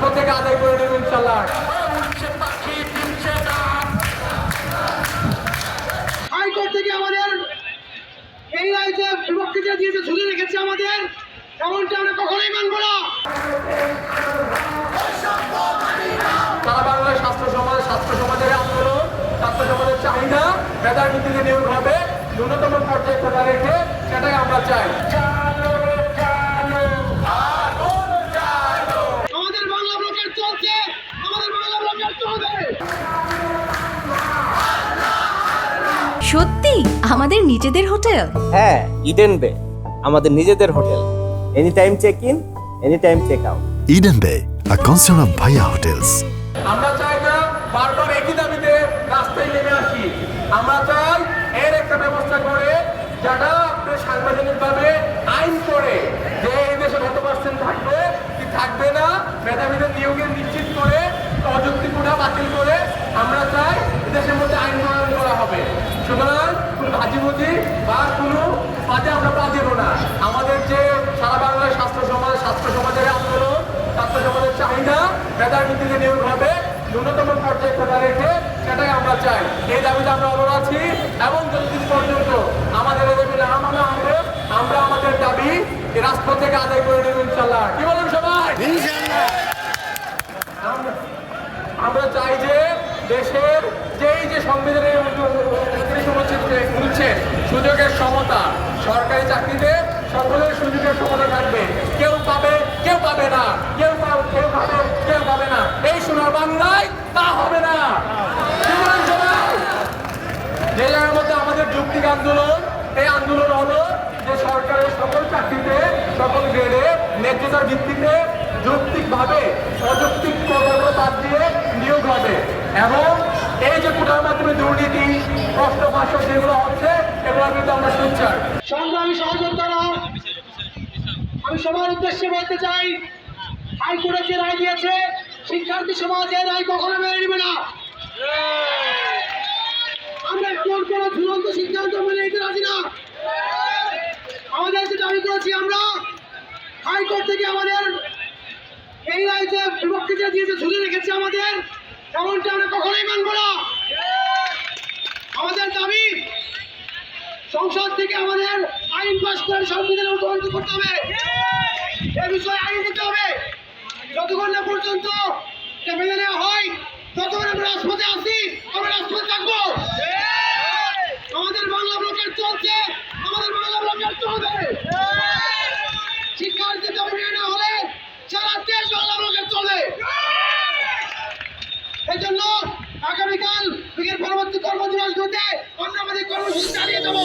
লক্ষ থেকে আদায় করে নেব ইনশাল্লাহ হাইকোর্ট থেকে আমাদের এই রায় যে বিপক্ষে যে দিয়েছে ঝুলে রেখেছে আমাদের এমনটা আমরা কখনোই মানব না। সারা বাংলার স্বাস্থ্য সমাজ স্বাস্থ্য সমাজের আন্দোলন স্বাস্থ্য সমাজের চাহিদা মেধার নীতিতে নিয়োগ হবে। ন্যূনতম পর্যায়ে খোলা রেখে সেটাই আমরা চাই। সত্যি? আমাদের নিজেদের হোটেল? হ্যাঁ ইডেন বে আমাদের নিজেদের hotel. Any time check in any time check out Eden Bay, a concern of Bhaya Hotels. আমরা চাই না বারবার একই দাবিতে রাস্তায় নেমে আসি। আমরা চাই এর একটা ব্যবস্থা করে যারা আপনি সাংবিধানিকভাবে আইন করে যে এই দেশে কত পার্সেন্ট থাকবে কি থাকবে না মেধাবীদের নিয়োগে নিশ্চিত করে অযৌক্তিক কোটা বাতিল করে আমরা চাই দেশের মধ্যে আইন প্রণয়ন করা হবে সুতরাং কোনো ভাজিভুজি বা কোনো কাজে আমরা পা দেবো না। আমাদের যে সারা বাংলার স্বাস্থ্য সমাজ স্বাস্থ্য সমাজের আন্দোলন স্বাস্থ্য সমাজের চাহিদা মেধার ভিত্তিতে নিয়োগ হবে ন্যূনতম পর্যায়ে খোলা রেখে সেটাই আমরা চাই। এই দাবিতে আমরা অনর আছি এবং যতদিন পর্যন্ত আমাদের এই দাবি না মানা হবে আমরা আমাদের দাবি রাজপথ থেকে আদায় করে নেব ইনশাল্লাহ কি বলুন সবাই? আমরা- আমরা চাই যে দেশের যেই যে সংবিধানের উনত্রিশ অনুচ্ছেদ সুযোগের সমতা সরকারি চাকরিতে সকলের সুযোগের সমতা থাকবে। কেউ পাবে কেউ পাবে না। কেউ কেউ পাবে কেউ পাবে না। এই সোনার বাংলায় তা হবে না। যে মধ্যে আমাদের যুক্তিক আন্দোলন, এই আন্দোলন হলো যে সরকারের সকল চাকরিতে, সকল গ্রেডে ন্যায্যতার ভিত্তিতে যৌক্তিকভাবে অযৌক্তিক প্রকল্প বাদ দিয়ে নিয়োগ হবে। এবং এই যে কোটার মাধ্যমে আমি সবার উদ্দেশ্যে বলতে চাই হাইকোর্টে যে রায় দিয়েছে, শিক্ষার্থী সমাজের রায় কখনো মেনে নেবে না। আমরা কোন কোন ঝুলন্ত সিদ্ধান্ত মেনে নিতে রাজি না। আমাদের যে দাবি করেছি আমরা, হাইকোর্ট থেকে আমাদের এই রায় যে বিপক্ষে যে দিয়েছে ঝুলে রেখেছে আমাদের এমনটা আমরা কখনোই মানব না আমাদের দাবি সংসদ থেকে আমাদের আইন পাশ করে সংবিধান অনুসরণ করতে হবে। এ বিষয়ে আইন দিতে হবে। যতক্ষণ না পর্যন্ত মেনে নেওয়া হয় ততক্ষণ আমরা রাজপথে আসি আমরা রাজপথে থাকব। আমাদের বাংলা ব্লকের চলছে আমাদের বাংলা ব্লকের চলবে। শিক্ষার্থী দাবি মেনে না হলে সারা দেশ বাংলা ব্লকের চলবে। এই জন্য আগামীকাল চালিয়ে যাব